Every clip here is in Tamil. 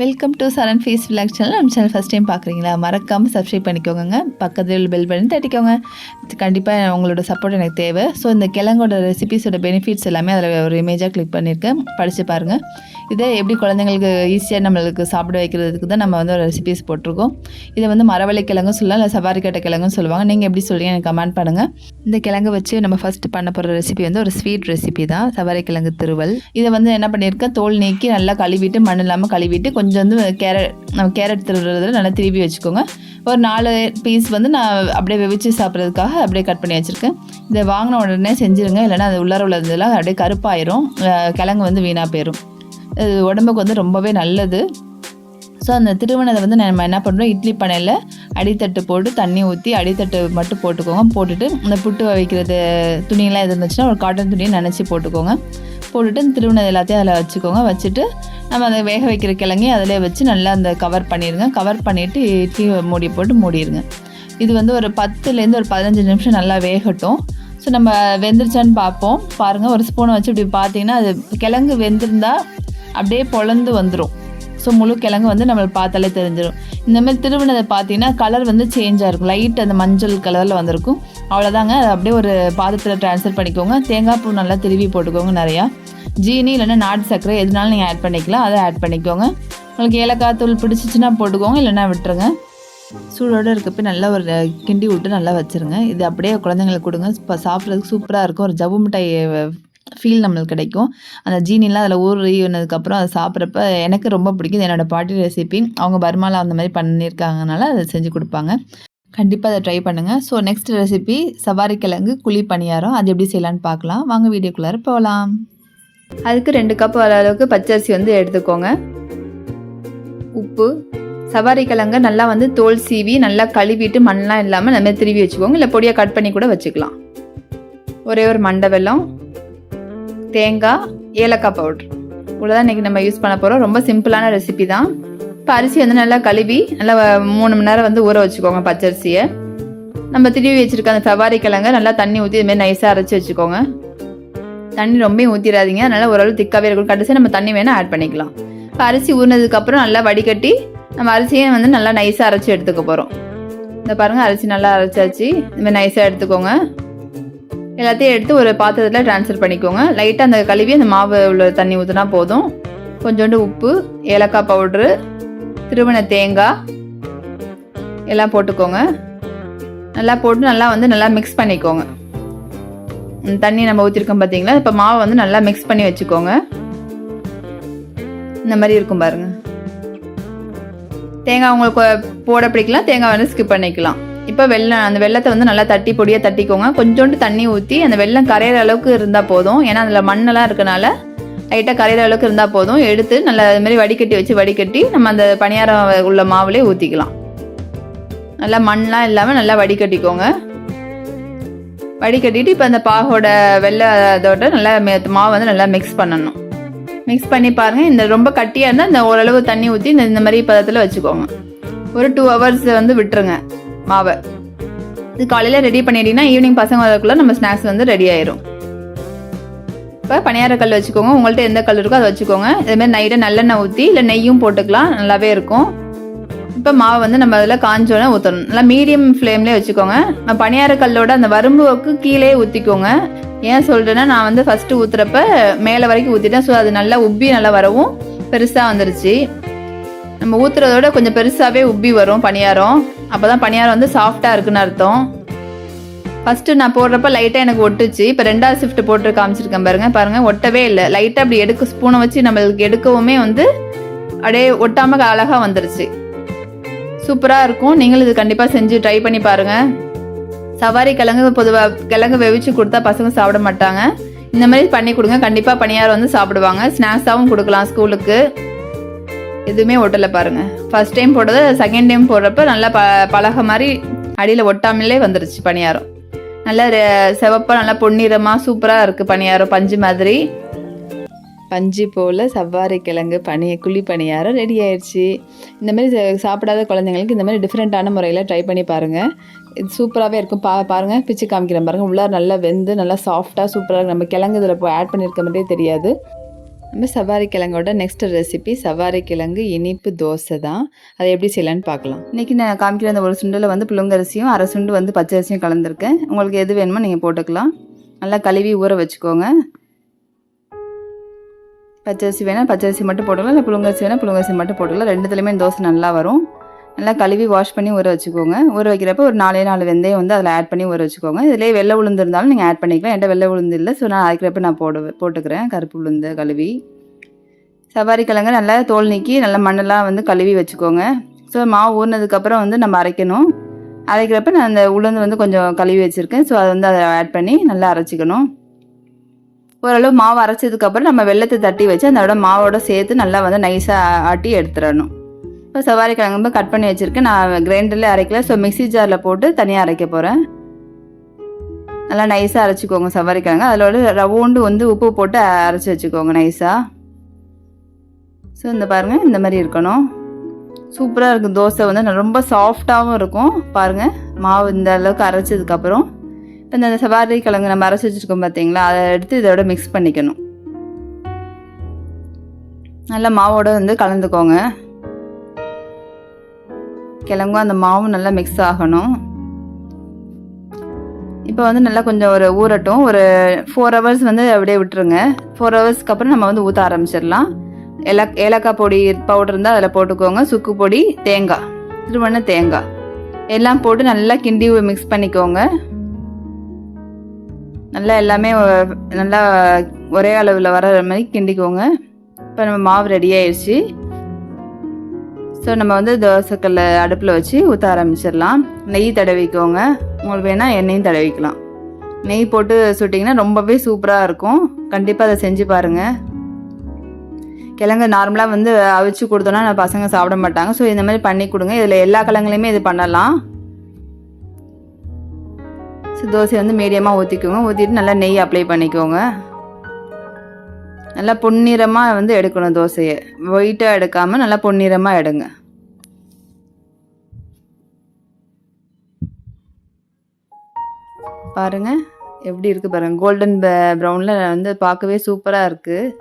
Welcome to Saran face vlog channel நம்ம சேனல் ஃபஸ்ட் டைம் பார்க்குறீங்களா? மறக்காமல் சப்ஸ்கிரைப் பண்ணிக்கோங்க. பக்கத்தில் பெல் பண்ணி தட்டிக்கோங்க. கண்டிப்பாக உங்களோட சப்போர்ட் எனக்கு தேவை. ஸோ இந்த கிழங்கோட ரெசிபிஸோட பெனிஃபிட்ஸ் எல்லாமே அதில் ஒரு இமேஜாக கிளிக் பண்ணியிருக்கேன் படித்து பாருங்கள் இதை எப்படி குழந்தைங்களுக்கு ஈஸியாக நம்மளுக்கு சாப்பிட வைக்கிறதுக்கு தான் நம்ம வந்து ஒரு ரெசிபிஸ் போட்டிருக்கோம். இதை வந்து மரவள்ளி கிழங்கும் சொல்லலாம் இல்லை சவாரி கட்ட கிழங்கும் சொல்லுவாங்க. நீங்கள் எப்படி சொல்லுங்க எனக்கு கமெண்ட் பண்ணுங்கள் இந்த கிழங்கு வச்சு நம்ம ஃபஸ்ட்டு பண்ண போகிற ரெசிபி வந்து ஒரு ஸ்வீட் ரெசிபி தான். சவாரி கிழங்கு திருவல். இதை வந்து என்ன பண்ணியிருக்கேன் தோல் நீக்கி நல்லா கழுவிட்டு மண் இல்லாமல் கழுவிட்டு கொஞ்சம் வந்து கேரட் நம்ம கேரட் திருவுறதுல நல்லா திருவி வச்சுக்கோங்க. ஒரு நாலு பீஸ் வந்து நான் அப்படியே வெவிச்சு சாப்பிட்றதுக்காக அப்படியே கட் பண்ணி வச்சுருக்கேன். இதை வாங்கின உடனே செஞ்சுருங்க. இல்லைன்னா அது உள்ளார உள்ளதெல்லாம் அப்படியே கருப்பாயிரும். கிழங்கு வந்து வீணாக போயிடும் இது உடம்புக்கு வந்து ரொம்பவே நல்லது. ஸோ அந்த திருவண்ணத்தை வந்து நம்ம என்ன பண்ணுறோம் இட்லி பனையில் அடித்தட்டு போட்டு தண்ணி ஊற்றி அடித்தட்டு மட்டும் போட்டுக்கோங்க. போட்டுட்டு இந்த புட்டு வைக்கிறது துணியெல்லாம் எது இருந்துச்சுன்னா ஒரு காட்டன் துணியை நினச்சி போட்டுக்கோங்க. போட்டுட்டு இந்த திருமணம் எல்லாத்தையும் அதில் வச்சுக்கோங்க. வச்சுட்டு நம்ம அதை வேக வைக்கிற கிழங்கி அதிலே வச்சு நல்லா அந்த கவர் பண்ணிடுங்க கவர் பண்ணிவிட்டு இட்லி மூடி போட்டு மூடிடுங்க இது வந்து ஒரு பத்துலேருந்து ஒரு பதினஞ்சு நிமிஷம் நல்லா வேகட்டும். ஸோ நம்ம வெந்துருச்சான்னு பார்ப்போம். பாருங்கள் ஒரு ஸ்பூனை வச்சு இப்படி பார்த்தீங்கன்னா அது கிழங்கு வெந்திருந்தால் அப்படியே பொழந்து வந்துடும் ஸோ முழு கிழங்கு வந்து நம்மளுக்கு பார்த்தாலே தெரிஞ்சிடும் இந்த மாதிரி திருவினதை பார்த்தீங்கன்னா கலர் வந்து சேஞ்சாக இருக்கும். லைட் அந்த மஞ்சள் கலரில் வந்திருக்கும். அவ்வளோதாங்க அதை அப்படியே ஒரு பாதத்தில் ட்ரான்ஸ்ஃபர் பண்ணிக்கோங்க. தேங்காய் பூ நல்லா திருவி போட்டுக்கோங்க நிறையா. ஜீனி இல்லைன்னா நாட்டு சர்க்கரை எதுனாலும் நீங்கள் ஆட் பண்ணிக்கலாம். அதை ஆட் பண்ணிக்கோங்க. உங்களுக்கு ஏலக்காய் தூள் பிடிச்சிச்சின்னா போட்டுக்கோங்க இல்லைன்னா விட்டுருங்க. சூடோடு இருக்கப்போ நல்லா ஒரு கிண்டி விட்டு நல்லா வச்சுருங்க. இது அப்படியே குழந்தைங்களுக்கு கொடுங்க. இப்போ சாப்பிட்றதுக்கு சூப்பராக இருக்கும். ஒரு ஜவ்வு மிட்டாய் ஃபீல் நம்மளுக்கு கிடைக்கும். அந்த ஜீனிலாம் அதில் ஊறினதுக்கப்புறம் அதை சாப்பிட்றப்ப எனக்கு ரொம்ப பிடிக்கும். இது என்னோடய பாட்டி ரெசிபி அவங்க பர்மாவில் அந்த மாதிரி பண்ணியிருக்காங்கனால அதை செஞ்சு கொடுப்பாங்க. கண்டிப்பாக அதை ட்ரை பண்ணுங்கள் ஸோ நெக்ஸ்ட் ரெசிபி சவாரி கிழங்கு குழி பணியாரம். அது எப்படி செய்யலான்னு பார்க்கலாம். வாங்க வீடியோக்குள்ளார போகலாம். அதுக்கு ரெண்டு கப் வர அளவுக்கு பச்சரிசி வந்து எடுத்துக்கோங்க. உப்பு சவாரி கிழங்க நல்லா வந்து தோல் சீவி நல்லா கழுவிட்டு மண்ணெலாம் இல்லாமல் நம்ம திருவி வச்சுக்கோங்க. இல்லை பொடியாக கட் பண்ணி கூட வச்சுக்கலாம். ஒரே ஒரு மண்டை வெள்ளம் தேங்காய் ஏலக்காய் பவுட்ரு இவ்வளோதான் இன்றைக்கி நம்ம யூஸ் பண்ண போகிறோம் ரொம்ப சிம்பிளான ரெசிபி தான். இப்போ அரிசி வந்து நல்லா கழுவி நல்லா மூணு மணி நேரம் வந்து ஊற வச்சுக்கோங்க பச்சரிசியை. நம்ம திருவி வச்சுருக்க அந்த சவாரி கிழங்க நல்லா தண்ணி ஊற்றி இதுமாரி நைஸாக அரைச்சி வச்சுக்கோங்க. தண்ணி ரொம்ப ஊற்றிடாதீங்க அதனால் ஓரளவு திக்காகவே இருக்கும் கடைசி நம்ம தண்ணி வேணால் ஆட் பண்ணிக்கலாம். இப்போ அரிசி ஊறினதுக்கப்புறம் நல்லா வடிகட்டி நம்ம அரிசியை வந்து நல்லா நைஸாக அரைச்சி எடுத்துக்க போகிறோம் இந்த பாருங்கள் அரிசி நல்லா அரைச்சாச்சு. இதுமாதிரி நைஸாக எடுத்துக்கோங்க. எல்லாத்தையும் எடுத்து ஒரு பாத்திரத்தில் ட்ரான்ஸ்ஃபர் பண்ணிக்கோங்க. லைட்டாக அந்த கழுவி அந்த மாவு உள்ள தண்ணி ஊற்றினா போதும். கொஞ்சோண்டு உப்பு ஏலக்காய் பவுட்ரு திருவண தேங்காய் எல்லாம் போட்டுக்கோங்க. நல்லா போட்டு நல்லா வந்து நல்லா மிக்ஸ் பண்ணிக்கோங்க. தண்ணி நம்ம ஊற்றிருக்கோம் பார்த்தீங்களா இப்போ மாவை வந்து நல்லா மிக்ஸ் பண்ணி வச்சுக்கோங்க. இந்த மாதிரி இருக்கும் பாருங்க. தேங்காய் உங்களுக்கு போட பிடிக்கலாம் தேங்காய் வந்து ஸ்கிப் பண்ணிக்கலாம். இப்போ வெள்ளம் அந்த வெள்ளத்தை வந்து நல்லா தட்டி பொடியாக தட்டிக்கோங்க. கொஞ்சோண்டு தண்ணி ஊற்றி அந்த வெள்ளம் கரையிற அளவுக்கு இருந்தால் போதும். ஏன்னா அதில் மண்ணெல்லாம் இருக்கனால லைட்டாக கரையிற அளவுக்கு இருந்தால் போதும். எடுத்து நல்லா அது மாதிரி வடிகட்டி வச்சு வடிகட்டி நம்ம அந்த பணியாரம் உள்ள மாவுலேயே ஊற்றிக்கலாம் நல்லா மண்ணெலாம் இல்லாமல் நல்லா வடிகட்டிக்கோங்க. வடிகட்டிட்டு இப்போ அந்த பாகோட வெள்ளை அதோட நல்லா மாவு வந்து நல்லா மிக்ஸ் பண்ணணும். மிக்ஸ் பண்ணி பாருங்கள் இந்த ரொம்ப கட்டியாக இருந்தால் இந்த ஓரளவு தண்ணி ஊற்றி இந்த இந்த மாதிரி பதத்தில் வச்சுக்கோங்க. ஒரு டூ ஹவர்ஸ் வந்து விட்டுருங்க. மாவை. இது காலையில் ரெடி பண்ணிட்டீங்கன்னா ஈவினிங் பசங்க வரக்குள்ள நம்ம ஸ்நாக்ஸ் வந்து ரெடி ஆயிரும். இப்போ பணியார கல் வச்சுக்கோங்க. உங்கள்கிட்ட எந்த கல் இருக்கோ அதை வச்சுக்கோங்க. இதுமாதிரி நைட்டை நல்லெண்ணெய் ஊற்றி இல்லை நெய்யும் போட்டுக்கலாம். நல்லாவே இருக்கும். இப்போ மாவை வந்து நம்ம அதில் காஞ்சோடனே ஊற்றணும் நல்லா மீடியம் ஃப்ளேம்லேயே வச்சுக்கோங்க. நம்ம பணியார கல்லோட அந்த வரும்புக்கு கீழே ஊற்றிக்கோங்க ஏன் சொல்கிறேன்னா நான் வந்து ஃபஸ்ட்டு ஊற்றுறப்ப மேலே வரைக்கும் ஊற்றிட்டேன் ஸோ அது நல்லா உப்பி நல்லா வரவும் பெருசாக வந்துருச்சு. நம்ம ஊற்றுறதோட கொஞ்சம் பெருசாகவே உப்பி வரும் பணியாரம். அப்போ தான் பணியாரம் வந்து சாஃப்டாக இருக்குன்னு அர்த்தம். ஃபஸ்ட்டு நான் போடுறப்ப லைட்டாக எனக்கு ஒட்டுச்சு. இப்போ ரெண்டாவது ஷிஃப்ட் போட்டு காமிச்சிருக்கேன் பாருங்கள் பாருங்கள் ஒட்டவே இல்லை. லைட்டாக அப்படி எடுக்க ஸ்பூனை வச்சு நம்மளுக்கு எடுக்கவுமே வந்து அப்படியே ஒட்டாமல் அழகாக வந்துருச்சு. சூப்பராக இருக்கும். நீங்களும் இது கண்டிப்பாக செஞ்சு ட்ரை பண்ணி பாருங்கள் சவாரி கிழங்கு பொதுவாக கிழங்கு வெவிச்சு கொடுத்தா பசங்க சாப்பிட மாட்டாங்க. இந்த மாதிரி பண்ணி கொடுங்க. கண்டிப்பாக பணியாரம் வந்து சாப்பிடுவாங்க. ஸ்நாக்ஸாகவும் கொடுக்கலாம் ஸ்கூலுக்கு எதுவுமே ஒட்டலை பாருங்கள் ஃபர்ஸ்ட் டைம் போட்டது செகண்ட் டைம் போடுறப்ப நல்லா ப பழக மாதிரி அடியில் ஒட்டாமலே வந்துருச்சு பணியாரம் நல்லா செவப்பாக நல்லா பொன்னிறமாக சூப்பராக இருக்குது பணியாரம் பஞ்சு மாதிரி. பஞ்சு போல் சவ்வாரி கிழங்கு பனி குழி பணியாரம் ரெடி ஆயிடுச்சு. இந்த மாதிரி சாப்பிடாத குழந்தைங்களுக்கு இந்த மாதிரி டிஃப்ரெண்ட்டான முறையில் ட்ரை பண்ணி பாருங்கள் இது சூப்பராகவே இருக்கும். பா பாருங்கள் பிச்சு காமிக்கிறேன் பாருங்கள் உள்ளார நல்லா வெந்து நல்லா சாஃப்டாக சூப்பராக நம்ம கிழங்கு இதில் இப்போ ஆட் பண்ணியிருக்க மாதிரியே தெரியாது. நம்ம சவாரி கிழங்கோட நெக்ஸ்ட் ரெசிபி சவாரி கிழங்கு இனிப்பு தோசை தான். அதை எப்படி செய்யலான்னு பார்க்கலாம். இன்றைக்கி நான் காமிக்கிற அந்த ஒரு சுண்டில் வந்து புழுங்கரிசியும் அரை சுண்டு வந்து பச்சை அரிசியும் கலந்துருக்கேன். உங்களுக்கு எது வேணுமோ நீங்கள் போட்டுக்கலாம். நல்லா கழுவி ஊற வச்சுக்கோங்க. பச்சரிசி வேணால் பச்சரிசி மட்டும் போட்டுக்கலாம். இல்லை புழுங்கரிசி வேணால் புழுங்கரிசி மட்டும் போட்டுக்கலாம். ரெண்டுத்துலேயுமே தோசை நல்லா வரும். நல்லா கழுவி வாஷ் பண்ணி ஊற வச்சுக்கோங்க. ஊற வைக்கிறப்ப ஒரு நாலே நாலு வெந்தயம் வந்து அதில் ஆட் பண்ணி ஊற வச்சுக்கோங்க. இதிலே வெள்ளை உளுந்து இருந்தாலும் நீங்கள் ஆட் பண்ணிக்கலாம். என்கிட்ட வெள்ளை உளுந்து இல்லை. ஸோ நான் அரைக்கிறப்ப நான் போடுவேன் போட்டுக்கிறேன். கருப்பு உளுந்து கழுவி. சவாரி கிழங்கு நல்லா தோல் நீக்கி நல்லா மண்ணெல்லாம் வந்து கழுவி வச்சுக்கோங்க. ஸோ மாவு ஊறினதுக்கப்புறம் வந்து நம்ம அரைக்கணும். அரைக்கிறப்ப நான் அந்த உளுந்து வந்து கொஞ்சம் கழுவி வச்சுருக்கேன். ஸோ அதை வந்து அதை ஆட் பண்ணி நல்லா அரைச்சிக்கணும். ஓரளவு மாவு அரைச்சதுக்கப்புறம் நம்ம வெள்ளத்தை தட்டி வச்சு அதோட மாவோட சேர்த்து நல்லா வந்து நைஸாக ஆட்டி எடுத்துடணும். இப்போ சவாரி கிழங்கு கட் பண்ணி வச்சுருக்கேன். நான் கிரைண்டரில் அரைக்கல. ஸோ மிக்ஸி ஜாரில் போட்டு தனியாக அரைக்க போகிறேன் நல்லா நைஸாக அரைச்சிக்கோங்க சவாரி கிழங்கு. அதில் ரவுண்டு வந்து உப்பு போட்டு அரைச்சி வச்சுக்கோங்க நைஸாக ஸோ இந்த பாருங்கள் இந்த மாதிரி இருக்கணும். சூப்பராக இருக்கும். தோசை வந்து ரொம்ப சாஃப்டாகவும் இருக்கும். பாருங்கள் மாவு இந்த அளவுக்கு அரைச்சதுக்கப்புறம் இப்போ இந்த சவாரி கிழங்கு நம்ம அரைச்சி வச்சுருக்கோம் பார்த்தீங்களா அதை எடுத்து இதோட மிக்ஸ் பண்ணிக்கணும். நல்லா மாவோட வந்து கலந்துக்கோங்க. கிழங்கும் அந்த மாவும் நல்லா மிக்ஸ் ஆகணும். இப்போ வந்து நல்லா கொஞ்சம் ஒரு ஊறட்டும். ஒரு ஃபோர் ஹவர்ஸ் வந்து அப்படியே விட்டுருங்க. ஃபோர் ஹவர்ஸ்க்கு அப்புறம் நம்ம வந்து ஊற்ற ஆரம்பிச்சிடலாம். ஏலா ஏலக்காய் பொடி பவுடர் இருந்தால் அதில் போட்டுக்கோங்க. சுக்கு பொடி தேங்காய் திருவண்ண தேங்காய். எல்லாம் போட்டு நல்லா கிண்டி மிக்ஸ் பண்ணிக்கோங்க. நல்லா எல்லாமே நல்லா ஒரே அளவில் வர மாதிரி கிண்டிக்கோங்க. இப்போ நம்ம மாவு ரெடி ஆயிடுச்சு. ஸோ நம்ம வந்து தோசைக்கல்ல அடுப்பில் வச்சு ஊற்ற ஆரம்பிச்சிடலாம். நெய் தடவிக்கோங்க. உங்களுக்கு வேணால் எண்ணெயும் தடவிக்கலாம். நெய் போட்டு சுட்டிங்கன்னா ரொம்பவே சூப்பராக இருக்கும். கண்டிப்பாக அதை செஞ்சு பாருங்கள் கிழங்கு நார்மலாக வந்து அவிச்சு கொடுத்தோன்னா நான் பசங்க சாப்பிட மாட்டாங்க. ஸோ இந்த மாதிரி பண்ணி கொடுங்க. இதில் எல்லா கிழங்குலையுமே இது பண்ணலாம். ஸோ தோசை வந்து மீடியமாக ஊற்றிக்கோங்க ஊற்றிட்டு நல்லா நெய் அப்ளை பண்ணிக்கோங்க. நல்லா பொன்னிறமாக வந்து எடுக்கணும் தோசையை. ஒயிட்டாக எடுக்காமல் நல்லா பொன்னிறமாக எடுங்க. பாருங்க எப்படி இருக்குது பாருங்கள் கோல்டன் ப்ரௌனில் வந்து பார்க்கவே சூப்பராக இருக்குது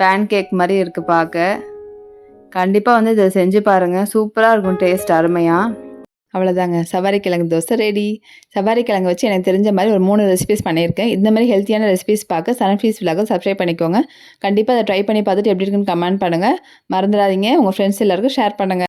பேன் கேக் மாதிரி இருக்குது பார்க்க. கண்டிப்பாக வந்து இதை செஞ்சு பாருங்கள் சூப்பராக இருக்கும் டேஸ்ட் அருமையாக அவ்வளோதாங்க சவாரி கிழங்கு தோசை ரெடி சவாரி கிழங்கு வச்சு எனக்கு தெரிஞ்ச மாதிரி ஒரு மூணு ரெசிபிஸ் பண்ணியிருக்கேன். இந்த மாதிரி ஹெல்த்தியான ரெசிபிஸ் பார்க்க சன்ஃபீஸ் விலாக சப்ஸ்கிரைப் பண்ணிக்கோங்க. கண்டிப்பாக அதை ட்ரை பண்ணி பார்த்துட்டு எப்படி இருக்குன்னு கமெண்ட் பண்ணுங்கள் மறந்துடாதீங்க. உங்கள் ஃப்ரெண்ட்ஸ் எல்லாருக்கும் ஷேர் பண்ணுங்கள்